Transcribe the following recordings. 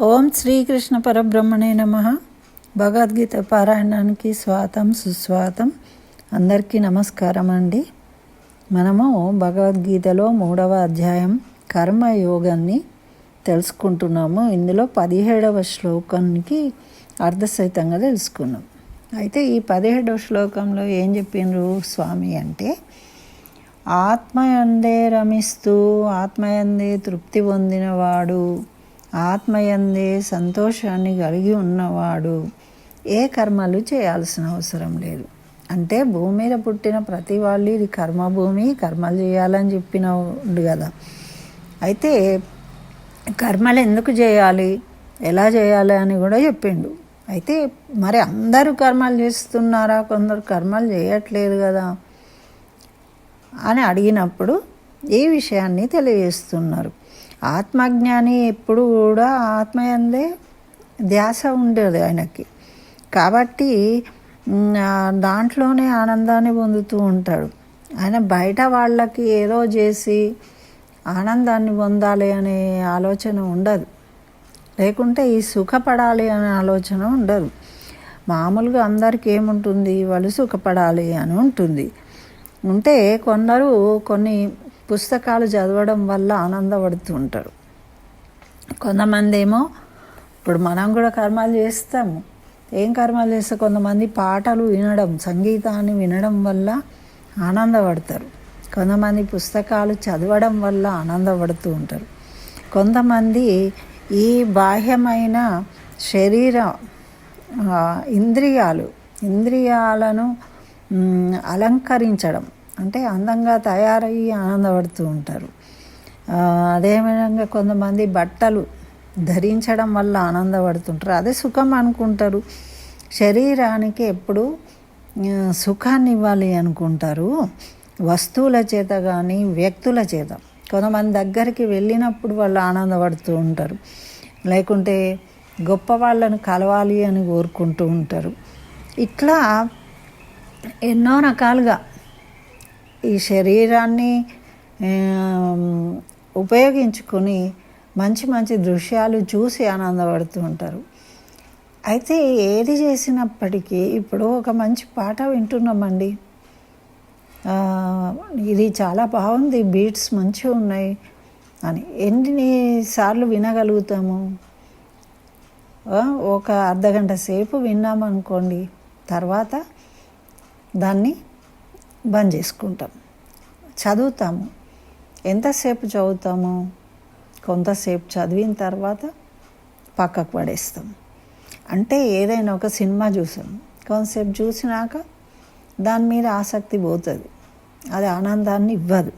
ఓం శ్రీకృష్ణ పరబ్రహ్మణే నమ. భగవద్గీత పారాయణానికి స్వాతం సుస్వాతం. అందరికీ నమస్కారం అండి. మనము భగవద్గీతలో మూడవ అధ్యాయం కర్మయోగాన్ని తెలుసుకుంటున్నాము. ఇందులో పదిహేడవ శ్లోకానికి అర్ధసహితంగా తెలుసుకున్నాం. అయితే ఈ పదిహేడవ శ్లోకంలో ఏం చెప్పిండ్రు స్వామి అంటే ఆత్మయందే రమిస్తూ ఆత్మయందే తృప్తి పొందినవాడు ఆత్మయందే సంతోషాన్ని కలిగి ఉన్నవాడు ఏ కర్మలు చేయాల్సిన అవసరం లేదు. అంటే భూమి మీద పుట్టిన ప్రతి వాళ్ళు ఇది కర్మభూమి కర్మలు చేయాలని చెప్పిన ఉండు కదా. అయితే కర్మలు ఎందుకు చేయాలి? ఎలా చేయాలి అని కూడా చెప్పిండు. అయితే మరి అందరూ కర్మలు చేస్తున్నారా? కొందరు కర్మలు చేయట్లేదు కదా అని అడిగినప్పుడు ఈ విషయాన్ని తెలియజేస్తున్నారు. ఆత్మజ్ఞాని ఎప్పుడు కూడా ఆత్మయందే ధ్యాస ఉండేది ఆయనకి. కాబట్టి దాంట్లోనే ఆనందాన్ని పొందుతూ ఉంటాడు. ఆయన బయట వాళ్ళకి ఏదో చేసి ఆనందాన్ని పొందాలి అనే ఆలోచన ఉండదు. లేకుంటే ఈ సుఖపడాలి అనే ఆలోచన ఉండదు. మామూలుగా అందరికీ ఏముంటుంది? వాళ్ళు సుఖపడాలి అని ఉంటుంది. ఉంటే కొందరు కొన్ని పుస్తకాలు చదవడం వల్ల ఆనందపడుతూ ఉంటారు. కొంతమంది ఏమో ఇప్పుడు మనం కూడా కర్మాలు చేస్తాము ఏం కర్మాలు చేస్తే కొంతమంది పాటలు వినడం సంగీతాన్ని వినడం వల్ల ఆనందపడతారు. కొంతమంది పుస్తకాలు చదవడం వల్ల ఆనందపడుతూ ఉంటారు. కొంతమంది ఈ బాహ్యమైన శరీర ఇంద్రియాలు ఇంద్రియాలను అలంకరించడం అంటే అందంగా తయారయ్యి ఆనందపడుతూ ఉంటారు. అదేవిధంగా కొంతమంది బట్టలు ధరించడం వల్ల ఆనందపడుతుంటారు. అదే సుఖం అనుకుంటారు. శరీరానికి ఎప్పుడు సుఖాన్ని ఇవ్వాలి అనుకుంటారు. వస్తువుల చేత కానీ వ్యక్తుల చేత. కొంతమంది దగ్గరికి వెళ్ళినప్పుడు వాళ్ళు ఆనందపడుతూ ఉంటారు. లేకుంటే గొప్ప వాళ్ళను కలవాలి అని కోరుకుంటూ ఉంటారు. ఇట్లా ఎన్నో రకాలుగా ఈ శరీరాన్ని ఉపయోగించుకొని మంచి మంచి దృశ్యాలు చూసి ఆనందపడుతూ ఉంటారు. అయితే ఏది చేసినప్పటికీ ఇప్పుడు ఒక మంచి పాట వింటున్నామండి. ఇది చాలా బాగుంది బీట్స్ మంచిగా ఉన్నాయి అని. ఎన్నిసార్లు వినగలుగుతాము? ఒక అర్ధగంట సేపు విన్నామనుకోండి తర్వాత దాన్ని బంద్ చేసుకుంటాం. చదువుతాము. ఎంతసేపు చదువుతాము? కొంతసేపు చదివిన తర్వాత పక్కకు పడేస్తాం. అంటే ఏదైనా ఒక సినిమా చూసాం. కొంతసేపు చూసినాక దాని మీద ఆసక్తి పోతుంది. అది ఆనందాన్ని ఇవ్వదు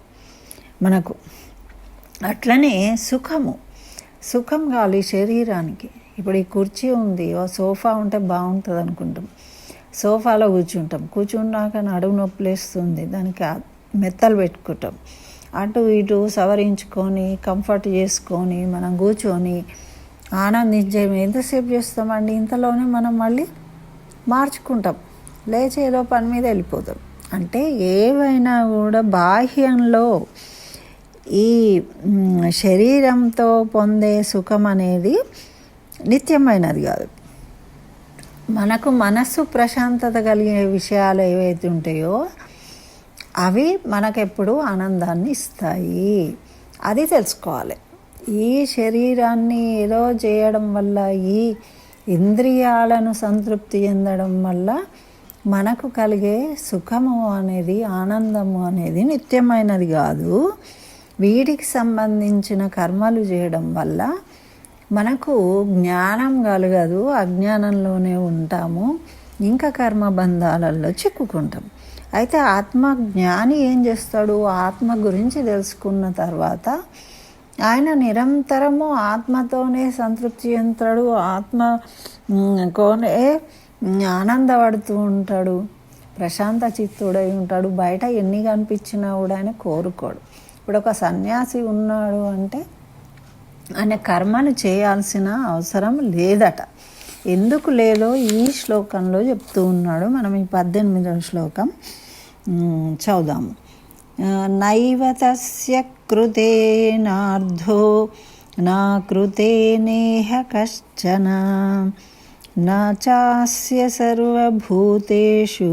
మనకు. అట్లనే సుఖము. సుఖం కావాలి శరీరానికి. ఇప్పుడు ఈ కుర్చీ ఉంది ఓ సోఫా ఉంటే బాగుంటుంది అనుకుంటాం సోఫాలో కూర్చుంటాం. కూర్చున్నాక నడుము నొప్పిలేస్తుంది దానికి మెత్తలు పెట్టుకుంటాం. అటు ఇటు సవరించుకొని కంఫర్ట్ చేసుకొని మనం కూర్చొని ఆనందించే ఎంతసేపు చేస్తామండి? ఇంతలోనే మనం మళ్ళీ మార్చుకుంటాం. లేచి ఏదో పని మీద వెళ్ళిపోతాం. అంటే ఏవైనా కూడా బాహ్యంలో ఈ శరీరంతో పొందే సుఖం అనేది నిత్యమైనది కాదు. మనకు మనస్సు ప్రశాంతత కలిగే విషయాలు ఏవైతే ఉంటాయో అవి మనకెప్పుడు ఆనందాన్ని ఇస్తాయి. అది తెలుసుకోవాలి. ఈ శరీరాన్ని ఏదో చేయడం వల్ల ఈ ఇంద్రియాలను సంతృప్తి చెందడం వల్ల మనకు కలిగే సుఖము అనేది ఆనందము అనేది నిత్యమైనది కాదు. వీటికి సంబంధించిన కర్మలు చేయడం వల్ల మనకు జ్ఞానం కలగదు అజ్ఞానంలోనే ఉంటాము ఇంకా కర్మబంధాలలో చిక్కుకుంటాం. అయితే ఆత్మ జ్ఞాని ఏం చేస్తాడు? ఆత్మ గురించి తెలుసుకున్న తర్వాత ఆయన నిరంతరము ఆత్మతోనే సంతృప్తి చెందుతాడు ఆత్మ కోనే ఆనందపడుతూ ఉంటాడు ప్రశాంత చిత్తుడై ఉంటాడు. బయట ఎన్ని కనిపించినా కూడా ఆయన కోరుకోడు. ఇప్పుడు ఒక సన్యాసి ఉన్నాడు అంటే అనే కర్మను చేయాల్సిన అవసరం లేదట. ఎందుకు లేదో ఈ శ్లోకంలో చెప్తూ ఉన్నాడు. మనం ఈ పద్దెనిమిదవ శ్లోకం చదుదాము నైవ తస్య కృతేనార్థో నా కృతే నేహ కశ్చన నా చాస్య సర్వభూతేషు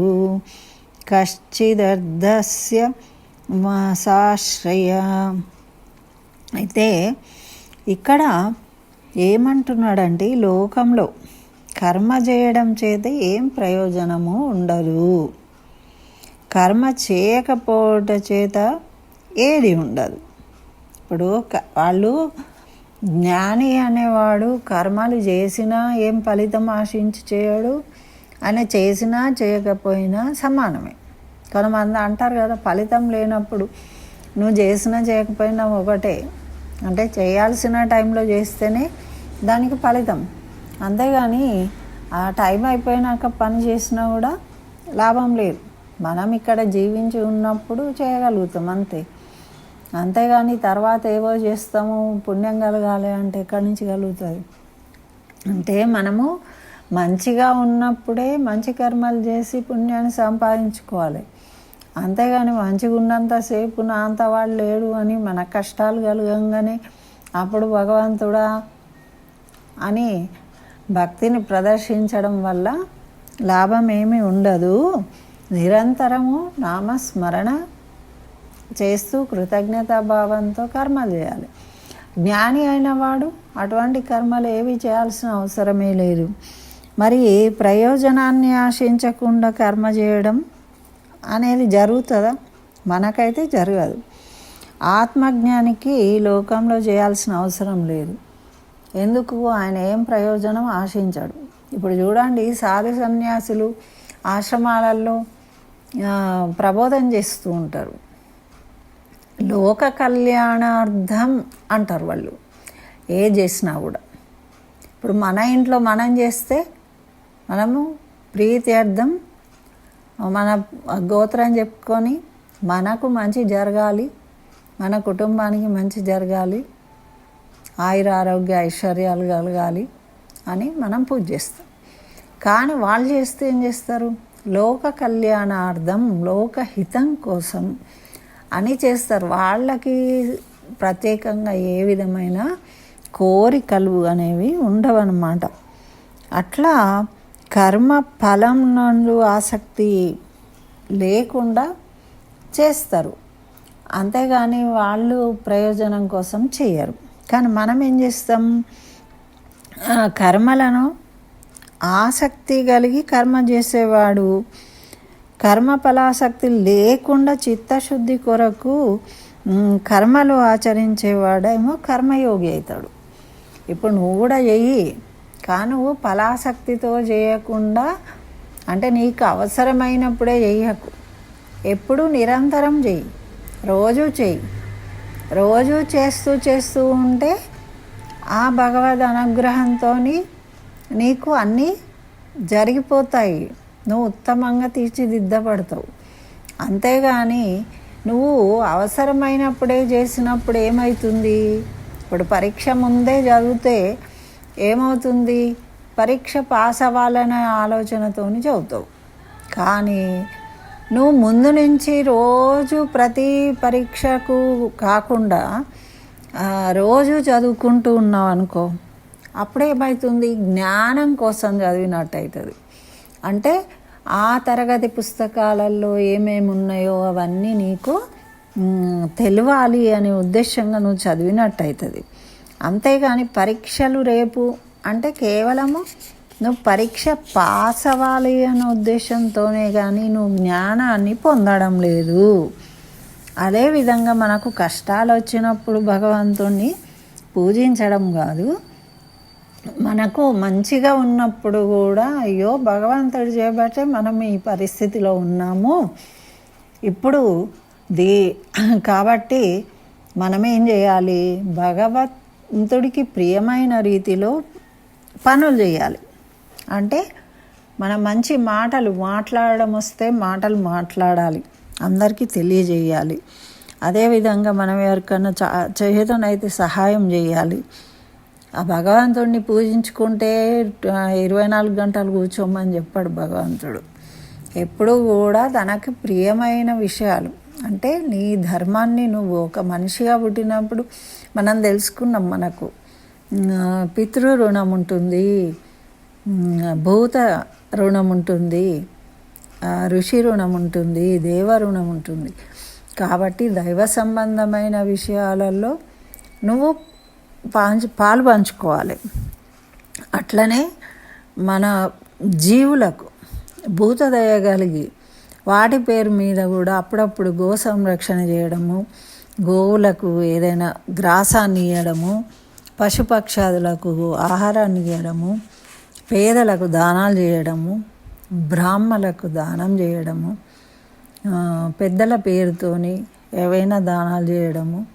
కశ్చిదర్ధస్య మాసాశ్రయ అయితే ఇక్కడ ఏమంటున్నాడంటే లోకంలో కర్మ చేయడం చేత ఏం ప్రయోజనము ఉండదు. కర్మ చేయకపోవట చేత ఏది ఉండదు. ఇప్పుడు వాళ్ళు జ్ఞాని అనేవాడు కర్మలు చేసినా ఏం ఫలితం ఆశించి చేయడు ఆయన చేసినా చేయకపోయినా సమానమే. కొంతమంది అంటారు కదా ఫలితం లేనప్పుడు నువ్వు చేసినా చేయకపోయినా ఒకటే. అంటే చేయాల్సిన టైంలో చేస్తేనే దానికి ఫలితం. అంతేగాని ఆ టైం అయిపోయినాక పని చేసినా కూడా లాభం లేదు. మనం ఇక్కడ జీవించి ఉన్నప్పుడు చేయగలుగుతాం అంతే. అంతేగాని తర్వాత ఏవో చేస్తాము పుణ్యం కలగాలి అంటే ఎక్కడి నుంచి కలుగుతుంది? అంటే మనము మంచిగా ఉన్నప్పుడే మంచి కర్మలు చేసి పుణ్యాన్ని సంపాదించుకోవాలి. అంతేగాని మంచిగా ఉన్నంతసేపు నా అంత వాడు లేడు అని మన కష్టాలు కలగంగానే అప్పుడు భగవంతుడా అని భక్తిని ప్రదర్శించడం వల్ల లాభం ఏమీ ఉండదు. నిరంతరము నామస్మరణ చేస్తూ కృతజ్ఞతాభావంతో కర్మలు చేయాలి. జ్ఞాని అయిన వాడు అటువంటి కర్మలు ఏవి చేయాల్సిన అవసరమే లేదు. మరి ప్రయోజనాన్ని ఆశించకుండా కర్మ చేయడం అనేది జరుగుతుందా? మనకైతే జరగదు. ఆత్మజ్ఞానికి ఈ లోకంలో చేయాల్సిన అవసరం లేదు. ఎందుకు? ఆయన ఏం ప్రయోజనం ఆశించాడు. ఇప్పుడు చూడండి సాధు సన్యాసులు ఆశ్రమాలలో ప్రబోధం చేస్తూ ఉంటారు. లోక కళ్యాణార్థం అంటారు వాళ్ళు. ఏ చేసినా కూడా. ఇప్పుడు మన ఇంట్లో మనం చేస్తే మనము ప్రీతి అర్థం మన గోత్రం చెప్పుకొని మనకు మంచి జరగాలి మన కుటుంబానికి మంచి జరగాలి ఆయుర ఆరోగ్య ఐశ్వర్యాలు కలగాలి అని మనం పూజ చేస్తాం. కానీ వాళ్ళు చేస్తే ఏం చేస్తారు? లోక కళ్యాణార్థం లోకహితం కోసం అని చేస్తారు. వాళ్ళకి ప్రత్యేకంగా ఏ విధమైన కోరికలు అనేవి ఉండవన్నమాట. అట్లా కర్మ ఫలం నందు ఆసక్తి లేకుండా చేస్తారు. అంతేగాని వాళ్ళు ప్రయోజనం కోసం చేయరు. కానీ మనం ఏం చేస్తాం? ఆ, కర్మలను ఆసక్తి కలిగి కర్మ చేసేవాడు కర్మ ఫలాసక్తి లేకుండా చిత్తశుద్ధి కొరకు కర్మలు ఆచరించేవాడేమో కర్మయోగి అవుతాడు. ఇప్పుడు నువ్వు కూడా చెయ్యి. కానీ నువ్వు ఫలాసక్తితో చేయకుండా అంటే నీకు అవసరమైనప్పుడే చేయకు ఎప్పుడు నిరంతరం చెయ్యి రోజు చెయ్యి రోజు చేస్తూ చేస్తూ ఉంటే ఆ భగవద్ అనుగ్రహంతో నీకు అన్నీ జరిగిపోతాయి. నువ్వు ఉత్తమంగా తీర్చిదిద్దపడతావు అంతేగాని నువ్వు అవసరమైనప్పుడే చేసినప్పుడు ఏమవుతుంది ఇప్పుడు పరీక్ష ముందే చదివితే ఏమవుతుంది? పరీక్ష పాస్ అవ్వాలనే ఆలోచనతో చదువుతావు. కానీ నువ్వు ముందు నుంచి రోజు ప్రతి పరీక్షకు కాకుండా రోజు చదువుకుంటూ ఉన్నావు అనుకో అప్పుడేమవుతుంది జ్ఞానం కోసం చదివినట్టు అవుతుంది అంటే ఆ తరగతి పుస్తకాలలో ఏమేమి ఉన్నాయో అవన్నీ నీకు తెలివాలి అనే ఉద్దేశంగా నువ్వు చదివినట్టు అవుతుంది అంతేగాని పరీక్షలు రేపు అంటే కేవలము నువ్వు పరీక్ష పాస్ అవ్వాలి అనే ఉద్దేశంతోనే కానీ నువ్వు జ్ఞానాన్ని పొందడం లేదు. అదేవిధంగా మనకు కష్టాలు వచ్చినప్పుడు భగవంతుణ్ణి పూజించడం కాదు. మనకు మంచిగా ఉన్నప్పుడు కూడా అయ్యో భగవంతుడు చేయబట్టే మనం ఈ పరిస్థితిలో ఉన్నాము. ఇప్పుడు దీ కాబట్టి మనం ఏం చేయాలి భగవంతుడికి ప్రియమైన రీతిలో పనులు చేయాలి. అంటే మన మంచి మాటలు మాట్లాడడం వస్తే మాటలు మాట్లాడాలి. అందరికీ తెలియజేయాలి. అదేవిధంగా మనం ఎవరికన్నా చా చేతనైతే సహాయం చేయాలి. ఆ భగవంతుడిని పూజించుకుంటే ఇరవై నాలుగు గంటలు కూర్చోమని చెప్పాడు భగవంతుడు. ఎప్పుడూ కూడా తనకు ప్రియమైన విషయాలు. అంటే నీ ధర్మాన్ని నువ్వు ఒక మనిషిగా పుట్టినప్పుడు మనం తెలుసుకున్నాం మనకు. పితృ రుణం ఉంటుంది. భూత రుణం ఉంటుంది. ఋషి రుణం ఉంటుంది. దేవ రుణం ఉంటుంది. కాబట్టి దైవ సంబంధమైన విషయాలలో నువ్వు పాంచు పాలు పంచుకోవాలి. అట్లనే మన జీవులకు భూతదయ కలిగి వాటి పేరు మీద కూడా అప్పుడప్పుడు గో సంరక్షణ చేయడము గోవులకు ఏదైనా గ్రాసాన్ని ఇవ్వడము పశుపక్షాదులకు ఆహారాన్ని ఇవ్వడము పేదలకు దానాలు చేయడము బ్రాహ్మలకు దానం చేయడము పెద్దల పేరుతోని ఏవైనా దానాలు చేయడము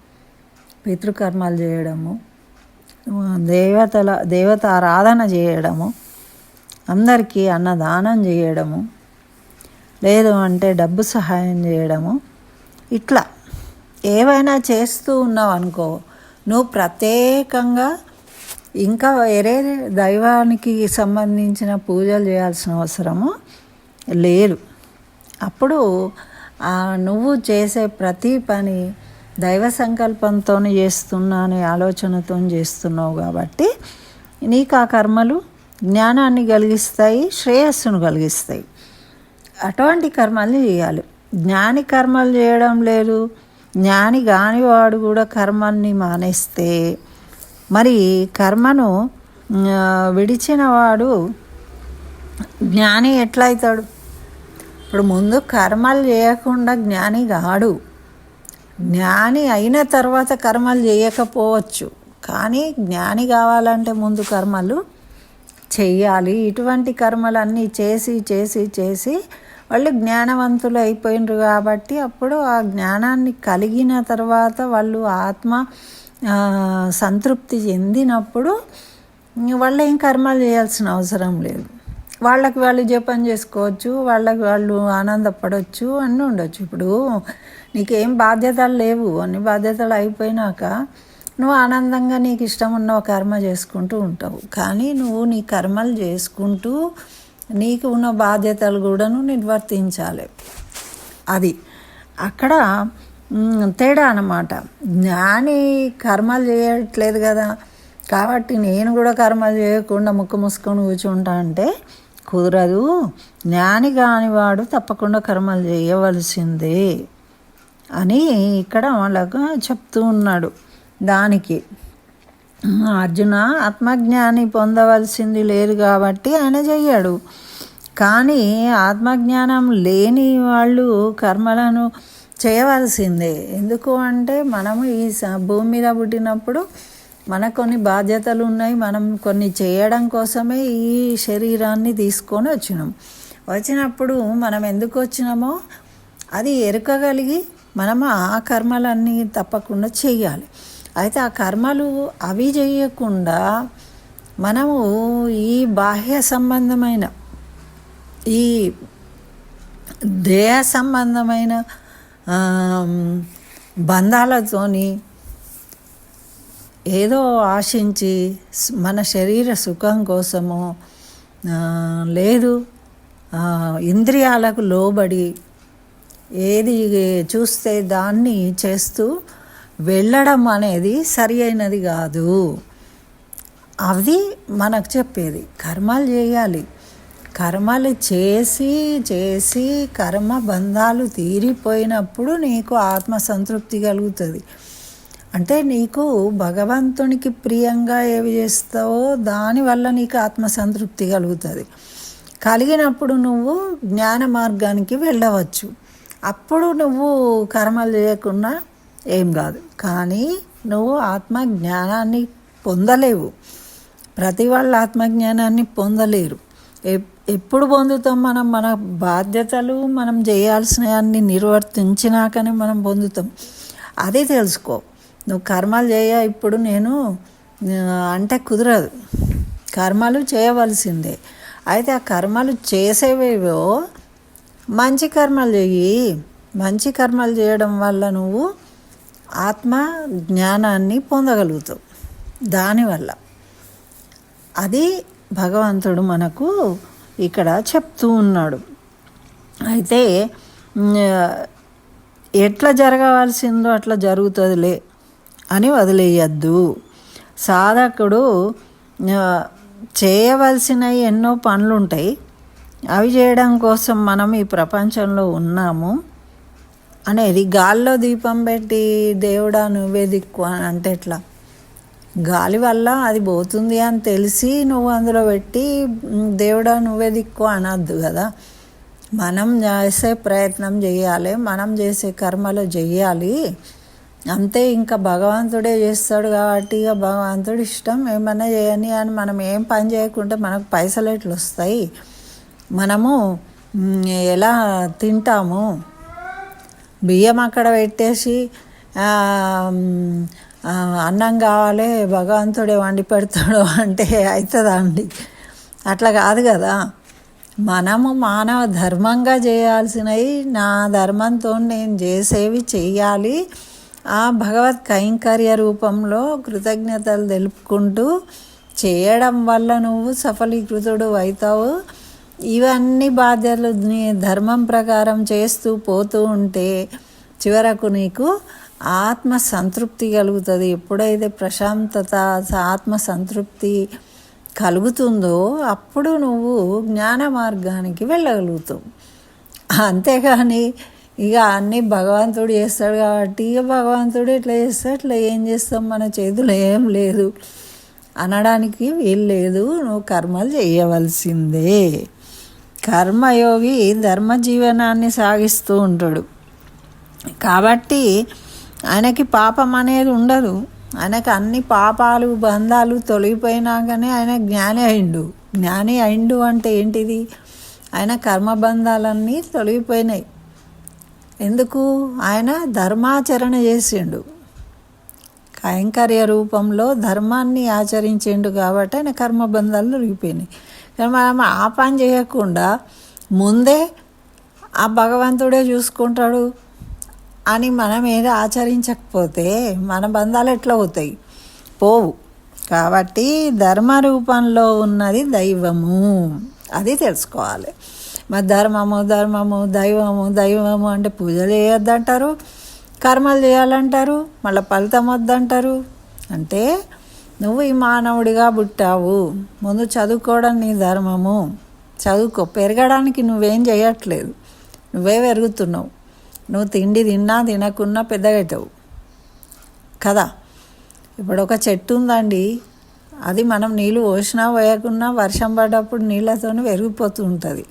పితృకర్మలు చేయడము దేవతల దేవత ఆరాధన చేయడము అందరికీ అన్నదానం చేయడము లేదు అంటే డబ్బు సహాయం చేయడము ఇట్లా. ఏవైనా చేస్తూ ఉన్నావు అనుకో నువ్వు ప్రత్యేకంగా ఇంకా వేరే దైవానికి సంబంధించిన పూజలు చేయాల్సిన అవసరము లేదు. అప్పుడు నువ్వు చేసే ప్రతి పని దైవ సంకల్పంతో చేస్తున్నా అనే ఆలోచనతో చేస్తున్నావు కాబట్టి నీకు ఆ కర్మలు జ్ఞానాన్ని కలిగిస్తాయి శ్రేయస్సును కలిగిస్తాయి. అటువంటి కర్మల్ని చేయాలి. జ్ఞాని కర్మలు చేయడం లేదు. జ్ఞాని కానివాడు కూడా కర్మల్ని మానేస్తే. మరి కర్మను విడిచినవాడు జ్ఞాని ఎట్లయితాడు? ఇప్పుడు ముందు కర్మలు చేయకుండా జ్ఞాని కాడు. జ్ఞాని అయిన తర్వాత కర్మలు చేయకపోవచ్చు. కానీ జ్ఞాని కావాలంటే ముందు కర్మలు చెయ్యాలి. ఇటువంటి కర్మలన్నీ చేసి చేసి చేసి వాళ్ళు జ్ఞానవంతులు అయిపోయినరు కాబట్టి అప్పుడు ఆ జ్ఞానాన్ని కలిగిన తర్వాత వాళ్ళు ఆత్మ సంతృప్తి చెందినప్పుడు వాళ్ళు ఏం కర్మలు చేయాల్సిన అవసరం లేదు. వాళ్ళకి వాళ్ళు జపం చేసుకోవచ్చు వాళ్ళకి వాళ్ళు ఆనందపడవచ్చు అన్నీ ఉండొచ్చు. ఇప్పుడు నీకేం బాధ్యతలు లేవు అన్ని బాధ్యతలు అయిపోయినాక నువ్వు ఆనందంగా నీకు ఇష్టం ఉన్న ఒక కర్మ చేసుకుంటూ ఉంటావు. కానీ నువ్వు నీ కర్మలు చేసుకుంటూ నీకు ఉన్న బాధ్యతలు కూడాను నిర్వర్తించాలి. అది అక్కడ తేడా అన్నమాట. జ్ఞాని కర్మలు చేయట్లేదు కదా. కాబట్టి నేను కూడా కర్మలు చేయకుండా ముక్కు మూసుకొని కూర్చుంటా అంటే కుదరదు. జ్ఞాని కానివాడు తప్పకుండా కర్మలు చేయవలసిందే అని ఇక్కడ వాళ్ళకు చెప్తూ ఉన్నాడు. దానికి అర్జున ఆత్మజ్ఞాని పొందవలసింది లేదు కాబట్టి ఆయన చెయ్యాడు. కానీ ఆత్మజ్ఞానం లేని వాళ్ళు కర్మలను చేయవలసిందే. ఎందుకు అంటే మనము ఈ భూమి మీద పుట్టినప్పుడు మనకు కొన్ని బాధ్యతలు ఉన్నాయి. మనం కొన్ని చేయడం కోసమే ఈ శరీరాన్ని తీసుకొని వచ్చినాం. వచ్చినప్పుడు మనం ఎందుకు వచ్చినామో అది ఎరుకగలిగి మనము ఆ కర్మలన్నీ తప్పకుండా చేయాలి అయితే ఆ కర్మలు అవి చేయకుండా మనము ఈ బాహ్య సంబంధమైన ఈ దేహ సంబంధమైన బంధాలతోని ఏదో ఆశించి మన శరీర సుఖం కోసమో లేదు ఇంద్రియాలకు లోబడి ఏది చూస్తే దాన్ని చేస్తూ వెళ్ళడం అనేది సరి అయినది కాదు. అది మనకు చెప్పేది కర్మలు చేయాలి. కర్మలు చేసి చేసి కర్మ బంధాలు తీరిపోయినప్పుడు నీకు ఆత్మ సంతృప్తి కలుగుతుంది. అంటే నీకు భగవంతునికి ప్రియంగా ఏవి చేస్తావో దానివల్ల నీకు ఆత్మ సంతృప్తి కలుగుతుంది. కలిగినప్పుడు నువ్వు జ్ఞాన మార్గానికి వెళ్ళవచ్చు. అప్పుడు నువ్వు కర్మలు చేయకుండా ఏం కాదు. కానీ నువ్వు ఆత్మ జ్ఞానాన్ని పొందలేవు. ప్రతి వాళ్ళ ఆత్మజ్ఞానాన్ని పొందలేరు. ఎప్పుడు పొందుతాం మనం? మన బాధ్యతలు మనం చేయాల్సినవన్నీ నిర్వర్తించినాకనే మనం పొందుతాం. అదే తెలుసుకో. నువ్వు కర్మలు చేయ ఇప్పుడు నేను అంటే కుదరదు. కర్మలు చేయవలసిందే. అయితే ఆ కర్మలు చేసేవేవో? మంచి కర్మలు చెయ్యి. మంచి కర్మలు చేయడం వల్ల నువ్వు ఆత్మ జ్ఞానాన్ని పొందగలుగుతావు. దానివల్ల. అది భగవంతుడు మనకు ఇక్కడ చెప్తూ ఉన్నాడు. అయితే ఎట్లా జరగవలసిందో అట్లా జరుగుతుందిలే అని వదిలేయద్దు. సాధకుడు చేయవలసిన చేయవలసినవి ఎన్నో పనులు ఉంటాయి అవి చేయడం కోసం మనం ఈ ప్రపంచంలో ఉన్నాము. అనేది గాల్లో దీపం పెట్టి దేవుడా నువ్వే దిక్కు అని అంటే ఎట్లా? గాలి వల్ల అది పోతుంది అని తెలిసి నువ్వు అందులో పెట్టి దేవుడా నువ్వే దిక్కు అనద్దు కదా. మనం చేసే ప్రయత్నం చేయాలి మనం చేసే కర్మలు చెయ్యాలి అంతే ఇంకా భగవంతుడే చేస్తాడు కాబట్టి ఇక భగవంతుడు ఇష్టం. ఏమన్నా చేయని అని మనం ఏం పని చేయకుంటే మనకు పైసలు ఎట్లు వస్తాయి మనము ఎలా తింటాము? బియ్యం అక్కడ పెట్టేసి అన్నం కావాలి భగవంతుడే వండి పెడతాడు అంటే అవుతుందా అండి అట్లా కాదు కదా. మనము మానవ ధర్మంగా చేయాల్సినవి నా ధర్మంతో నేను చేసేవి చేయాలి ఆ భగవత్ కైంకర్య రూపంలో కృతజ్ఞతలు తెలుపుకుంటూ చేయడం వల్ల నువ్వు సఫలీకృతుడు అవుతావు. ఇవన్నీ బాధ్యతలు నీ ధర్మం ప్రకారం చేస్తూ పోతూ ఉంటే చివరకు నీకు ఆత్మ సంతృప్తి కలుగుతుంది. ఎప్పుడైతే ప్రశాంతత ఆత్మ సంతృప్తి కలుగుతుందో అప్పుడు నువ్వు జ్ఞాన మార్గానికి వెళ్ళగలుగుతావు. అంతేగాని ఇక అన్నీ భగవంతుడు చేస్తాడు కాబట్టి ఇక భగవంతుడు ఇట్లా చేస్తాడు? అట్లా ఏం చేస్తాం? మన చేతిలో ఏం లేదు. అనడానికి వీలు లేదు నువ్వు కర్మలు చేయవలసిందే. కర్మయోగి ధర్మ జీవనాన్ని సాగిస్తూ ఉంటాడు. కాబట్టి ఆయనకి పాపం అనేది ఉండదు. ఆయనకు అన్ని పాపాలు బంధాలు తొలగిపోయినాకనే ఆయన జ్ఞాని అయిండు. జ్ఞాని అయిండు అంటే ఏంటిది? ఆయన కర్మబంధాలన్నీ తొలగిపోయినాయి. ఎందుకు? ఆయన ధర్మాచరణ చేసిండు. కైంకర్య రూపంలో ధర్మాన్ని ఆచరించిండు కాబట్టి ఆయన కర్మబంధాలు తొలగిపోయినాయి. మనం ఆ పని చేయకుండా ముందే ఆ భగవంతుడే చూసుకుంటాడు అని మనం ఏదో ఆచరించకపోతే మన బంధాలు ఎట్లా అవుతాయి పోవు. కాబట్టి ధర్మ రూపంలో ఉన్నది దైవము. అది తెలుసుకోవాలి. మరి ధర్మము ధర్మము దైవము దైవము అంటే పూజలు చేయొద్దంటారు కర్మలు చేయాలంటారు మళ్ళీ ఫలితం వద్దంటారు. అంటే నువ్వు ఈ మానవుడిగా పుట్టావు. ముందు చదువుకోవడం నీ ధర్మము. చదువుకో. పెరగడానికి నువ్వేం చేయట్లేదు. నువ్వే పెరుగుతున్నావు. నువ్వు తిండి తిన్నా తినకున్నా పెద్దగవుతావు కదా? ఇప్పుడు ఒక చెట్టు ఉందండి. అది మనం నీళ్ళు పోసినా పోయకున్నా వర్షం పడ్డప్పుడు నీళ్ళతో పెరిగిపోతూ ఉంటుంది.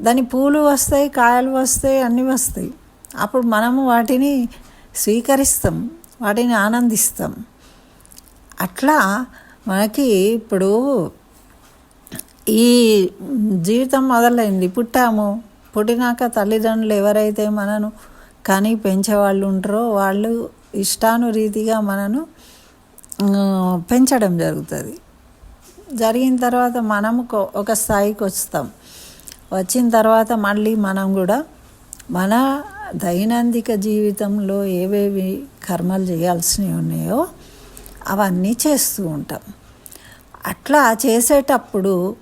దాని పూలు వస్తాయి కాయలు వస్తాయి అన్నీ వస్తాయి. అప్పుడు మనము వాటిని స్వీకరిస్తాం. వాటిని ఆనందిస్తాం. అట్లా మనకి ఇప్పుడు ఈ జీవితం మొదలైంది. పుట్టాము. పుట్టినాక తల్లిదండ్రులు ఎవరైతే మనను కానీ పెంచేవాళ్ళు ఉంటారో వాళ్ళు ఇష్టానురీతిగా మనను పెంచడం జరుగుతుంది. జరిగిన తర్వాత మనము కొ- ఒక స్థాయికి వస్తాం. వచ్చిన తర్వాత మళ్ళీ మనం కూడా మన దైనందిక జీవితంలో ఏవేవి కర్మలు చేయాల్సినవి ఉన్నాయో అవన్నీ చేస్తూ ఉంటాం. అట్లా చేసేటప్పుడు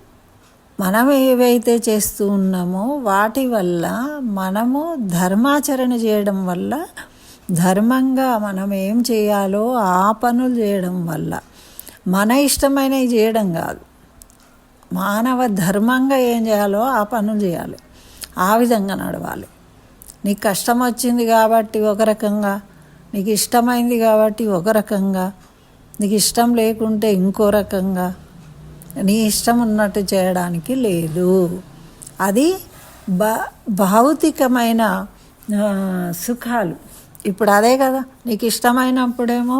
మనం ఏవైతే చేస్తూ ఉన్నామో వాటి వల్ల మనము ధర్మాచరణ చేయడం వల్ల ధర్మంగా మనం ఏం చేయాలో ఆ పనులు చేయడం వల్ల మన ఇష్టమైనవి చేయడం కాదు. మానవ ధర్మంగా ఏం చేయాలో ఆ పనులు చేయాలి. ఆ విధంగా నడవాలి. నీకు కష్టం వచ్చింది కాబట్టి ఒక రకంగా నీకు ఇష్టమైంది కాబట్టి ఒక రకంగా నీకు ఇష్టం లేకుంటే ఇంకో రకంగా. నీ ఇష్టం ఉన్నట్టు చేయడానికి లేదు. అది బ భౌతికమైన సుఖాలు. ఇప్పుడు అదే కదా నీకు ఇష్టమైనప్పుడేమో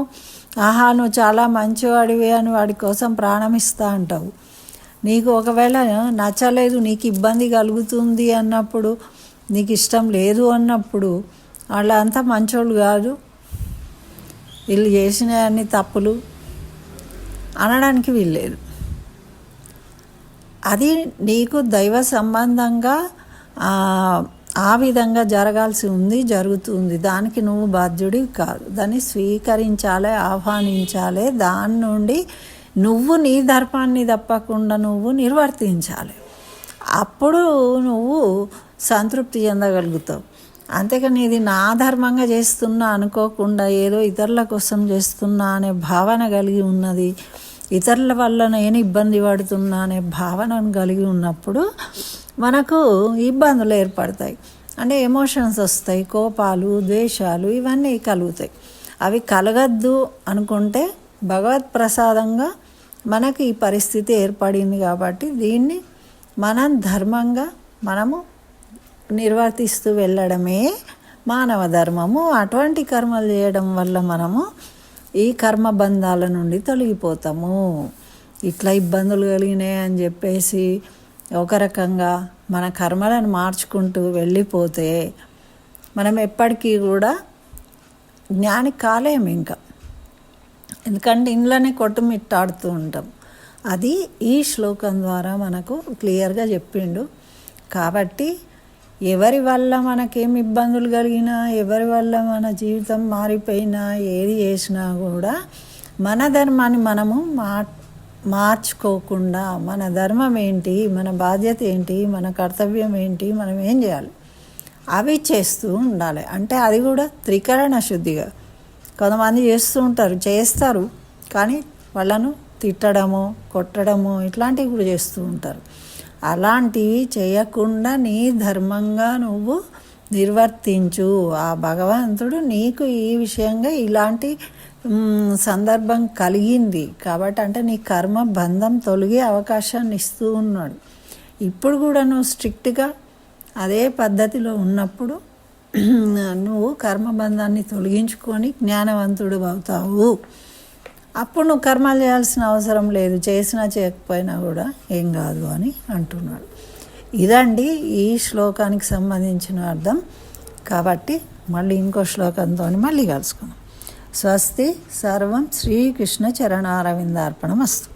ఆహా నువ్వు చాలా మంచివాడివి అని వాడి కోసం ప్రాణం ఇస్తా అంటావు. నీకు ఒకవేళ నచ్చలేదు నీకు ఇబ్బంది కలుగుతుంది అన్నప్పుడు నీకు ఇష్టం లేదు అన్నప్పుడు వాళ్ళంతా మంచోళ్ళు కాదు. వీళ్ళు చేసిన అన్ని తప్పులు అనడానికి వీల్లేదు. అది నీకు దైవ సంబంధంగా ఆ, విధంగా జరగాల్సి ఉంది జరుగుతుంది దానికి నువ్వు బాధ్యుడి కాదు. దాన్ని స్వీకరించాలి ఆహ్వానించాలి. దాని నుండి నువ్వు నీ ధర్మాన్ని తప్పకుండా నువ్వు నిర్వర్తించాలి. అప్పుడు నువ్వు సంతృప్తి చెందగలుగుతావు. అంతేకాని ఇది నా ధర్మంగా చేస్తున్నా అనుకోకుండా ఏదో ఇతరుల కోసం చేస్తున్నా అనే భావన కలిగి ఉన్నది. ఇతరుల వల్ల నేను ఇబ్బంది పడుతున్నా అనే భావనను కలిగి ఉన్నప్పుడు మనకు ఇబ్బందులు ఏర్పడతాయి. అంటే ఎమోషన్స్ వస్తాయి కోపాలు ద్వేషాలు ఇవన్నీ కలుగుతాయి. అవి కలగద్దు అనుకుంటే భగవత్ ప్రసాదంగా మనకి ఈ పరిస్థితి ఏర్పడింది కాబట్టి దీన్ని మనం ధర్మంగా మనము నిర్వర్తిస్తూ వెళ్ళడమే మానవ ధర్మము. అటువంటి కర్మలు చేయడం వల్ల మనము ఈ కర్మ బంధాల నుండి తొలగిపోతాము. ఇట్లా ఇబ్బందులు కలిగినాయి అని చెప్పేసి ఒక రకంగా మన కర్మలను మార్చుకుంటూ వెళ్ళిపోతే మనం ఎప్పటికీ కూడా జ్ఞాని కాలేము ఇంకా. ఎందుకంటే ఇంట్లోనే కొట్టుమిట్టాడుతూ ఉంటాం. అది ఈ శ్లోకం ద్వారా మనకు క్లియర్గా చెప్పిండు. కాబట్టి ఎవరి వల్ల మనకేం ఇబ్బందులు కలిగినా ఎవరి వల్ల మన జీవితం మారిపోయినా ఏది చేసినా కూడా మన ధర్మాన్ని మనము మా మార్చుకోకుండా మన ధర్మం ఏంటి మన బాధ్యత ఏంటి మన కర్తవ్యం ఏంటి మనం ఏం చేయాలి? అవి చేస్తూ ఉండాలి. అంటే అది కూడా త్రికరణ శుద్ధిగా. కొంతమంది చేస్తూ ఉంటారు చేస్తారు. కానీ వాళ్ళను తిట్టడము కొట్టడము ఇట్లాంటివి కూడా చేస్తూ ఉంటారు. అలాంటివి చేయకుండా నీ ధర్మంగా నువ్వు నిర్వర్తించు. ఆ భగవంతుడు నీకు ఈ విషయంగా ఇలాంటి సందర్భం కలిగింది. కాబట్టి అంటే నీ కర్మ బంధం తొలగే అవకాశాన్ని ఇస్తూ ఉన్నాడు. ఇప్పుడు కూడా నువ్వు స్ట్రిక్ట్గా అదే పద్ధతిలో ఉన్నప్పుడు నువ్వు కర్మబంధాన్ని తొలగించుకొని జ్ఞానవంతుడు అవుతావు. అప్పుడు నువ్వు కర్మలు చేయాల్సిన అవసరం లేదు. చేసినా చేయకపోయినా కూడా ఏం కాదు అని అంటున్నాడు. ఇదండి ఈ శ్లోకానికి సంబంధించిన అర్థం. కాబట్టి మళ్ళీ ఇంకో శ్లోకంతో మళ్ళీ కలుసుకుందాం. స్వస్తి సర్వం శ్రీకృష్ణ చరణారవిందార్పణం అస్తు